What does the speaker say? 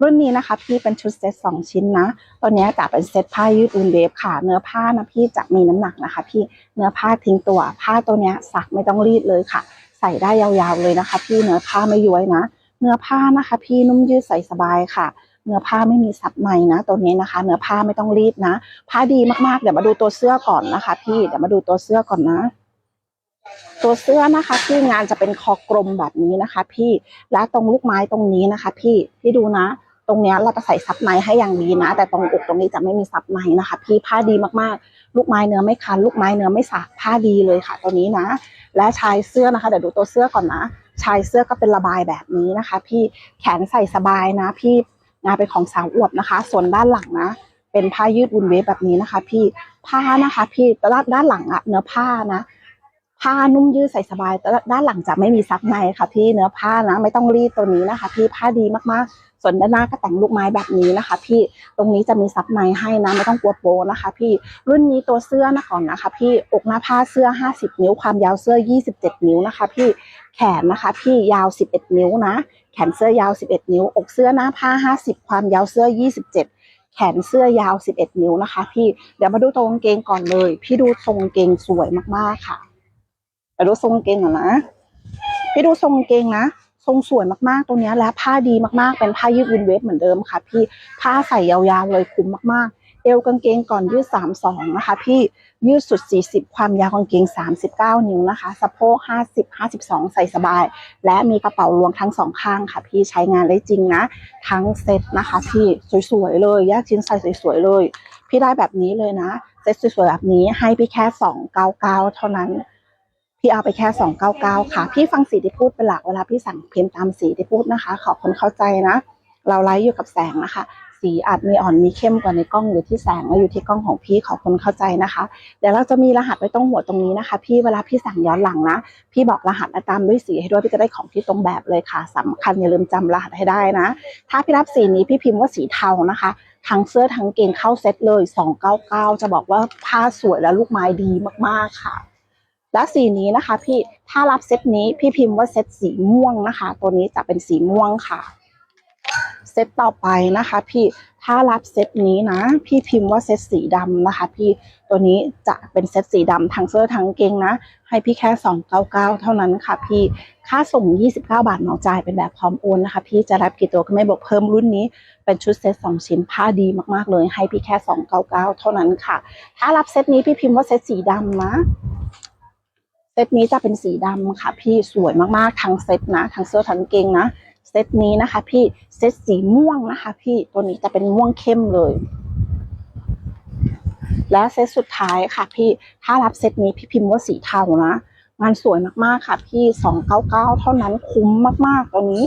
รุ่นนี้นะคะพี่เป็นชุดเซตสองชิ้นนะตัวนี้จะเป็นเซตผ้ายืดอูนเวฟค่ะ เนื้อผ้านะพี่จะมีน้ำหนักนะคะ พี่เนื้อผ้าทิ้งตัว ผ้าตัวนี้ยซักไม่ต้องรีดเลยค่ะ ใส่ได้ยาวๆเลยนะคะ พี่เนื้อผ้าไม่ย้วยนะ เนื้อผ้านะคะ พี่นุ่มยืดใส่สบายค่ะ เนื้อผ้าไม่มีซับในนะ ตัวนี้นะคะ เนื้อผ้าไม่ต้องรีดนะ ผ้าดีมากๆเดี๋ยวมาดูตัวเสื้อก่อนนะคะ พี่เดี๋ยวมาดูตัวเสื้อก่อนนะ ตัวเสื้อนะคะพี่งานจะเป็นคอกลมแบบนี้นะคะ พี่และตรงลูกไม้ตรงนี้นะคะ พี่พี่ดูนะ ตรงเนี้ยเราจะใส่ซับในให้อย่างดีนะ แต่ตรงอกตรงนี้จะไม่มีซับในนะคะ พี่ผ้าดีมากๆ ลูกไม้เนื้อไม่คันลูกไม้เนื้อไม่สากผ้าดีเลยค่ะ ตัวนี้นะ และชายเสื้อนะคะเดี๋ยวดูตัวเสื้อก่อนนะ ชายเสื้อก็เป็นระบายแบบนี้นะคะ พี่แขนใส่สบายนะ พี่งานเป็นของสาวอวบนะคะ ส่วนด้านหลังนะเป็นผ้ายืดวุนเวฟแบบนี้นะคะ พี่ผ้านะคะ พี่ด้านด้านหลังอะเนื้อผ้านะ ผ้านุ่มยืดใส่สบายด้านหลังจะไม่มีซับในค่ะพี่เนื้อผ้านะไม่ต้องรีดตัวนี้นะคะ พี่ผ้าดีมากๆ ส่วนด้านหน้าก็แต่งลูกไม้แบบนี้นะคะ พี่ตรงนี้จะมีซับในให้นะไม่ต้องกลัวโปนะคะ พี่รุ่นนี้ตัวเสื้อนะก่อนนะคะ พี่อกหน้าผ้าเสื้อ 50 นิ้ว ความยาวเสื้อ 27 นิ้วนะคะ พี่แขนนะคะ พี่ยาว 11 นิ้วนะ แขนเสื้อยาว 11 นิ้ว อกเสื้อหน้าผ้า 50 ความยาวเสื้อ 27แขนเสื้อยาว 11 นิ้วนะคะ พี่ เดี๋ยวมาดูตรงกางเกงก่อนเลย พี่ดูทรงกางเกงสวยมากๆค่ะ ไปดูทรงเกงก่อนนะพี่ดูทรงเกงนะ ทรงสวยมากๆตรงนี้และผ้าดีมากๆ เป็นผ้ายืดวินเวฟเหมือนเดิมค่ะ พี่ผ้าใส่ยาวๆเลยคุ้มมากๆ เอวกางเกงก่อนยืด32นะคะ พี่ยืดสุด 40 ความยาวกางเกง 39 นิ้วนะคะ สะโพก 50 52 ใส่สบาย และมีกระเป๋ารวมทั้งสองข้างค่ะ พี่ใช้งานได้จริงนะ ทั้งเซ็ตนะคะพี่สวยๆเลย แยกชิ้นใส่สวยๆเลย พี่ได้แบบนี้เลยนะ เซ็ตสวยๆแบบนี้ให้พี่แค่ 299 เท่านั้น พี่เอาไปแค่ 299 ค่ะ พี่ฟังสีที่พูดเป็นหลักเวลาพี่สั่งพิมพ์ตามสีที่พูดนะคะ ขอบคุณเข้าใจนะ เราไลฟ์อยู่กับแสงนะคะ สีอาจมีอ่อนมีเข้มกว่าในกล้องหรือที่แสงและอยู่ที่กล้องของพี่ขอบคุณเข้าใจนะคะเดี๋ยวเราจะมีรหัสไว้ตรงหัวตรงนี้นะคะ พี่เวลาพี่สั่งย้อนหลังนะ พี่บอกรหัสและตามด้วยสีให้ด้วยพี่จะได้ของที่ตรงแบบเลยค่ะสำคัญอย่าลืมจำรหัสให้ได้นะ ถ้าพี่รับสีนี้พี่พิมพ์ว่าสีเทานะคะทั้งเสื้อทั้งเกงเข้าเซ็ตเลย 299 จะบอกว่าผ้าสวยและลูกไม้ดีมากๆค่ะ และสีนี้นะคะพี่ถ้ารับเซตนี้พี่พิมพ์ว่าเซตสีม่วงนะคะ ตัวนี้จะเป็นสีม่วงค่ะ เซตต่อไปนะคะ พี่ถ้ารับเซตนี้นะ พี่พิมพ์ว่าเซตสีดำนะคะ พี่ตัวนี้จะเป็นเซตสีดำทั้งเสื้อทั้งเกงนะ ให้พี่แค่ 299 เท่านั้นค่ะ พี่ค่าส่ง 29 บาทเหมาจ่ายเป็นแบบพร้อมโอนนะคะ พี่จะรับกี่ตัวก็ไม่บอกเพิ่มรุ่นนี้ เป็นชุดเซตสองชิ้นผ้าดีมากๆเลย ให้พี่แค่ 299 เท่านั้นค่ะ ถ้ารับเซตนี้พี่พิมพ์ว่าเซตสีดำนะ เซตนี้จะเป็นสีดำค่ะ พี่สวยมากๆทั้งเซตนะทั้งเสื้อทั้งกางเกงนะเซตนี้นะคะ พี่เซตสีม่วงนะคะ พี่ตัวนี้จะเป็นม่วงเข้มเลย และเซตสุดท้ายค่ะ พี่ถ้ารับเซตนี้พี่พิมพ์ว่าสีเทานะงานสวยมากๆค่ะ พี่299เท่านั้นคุ้มมากๆตัวนี้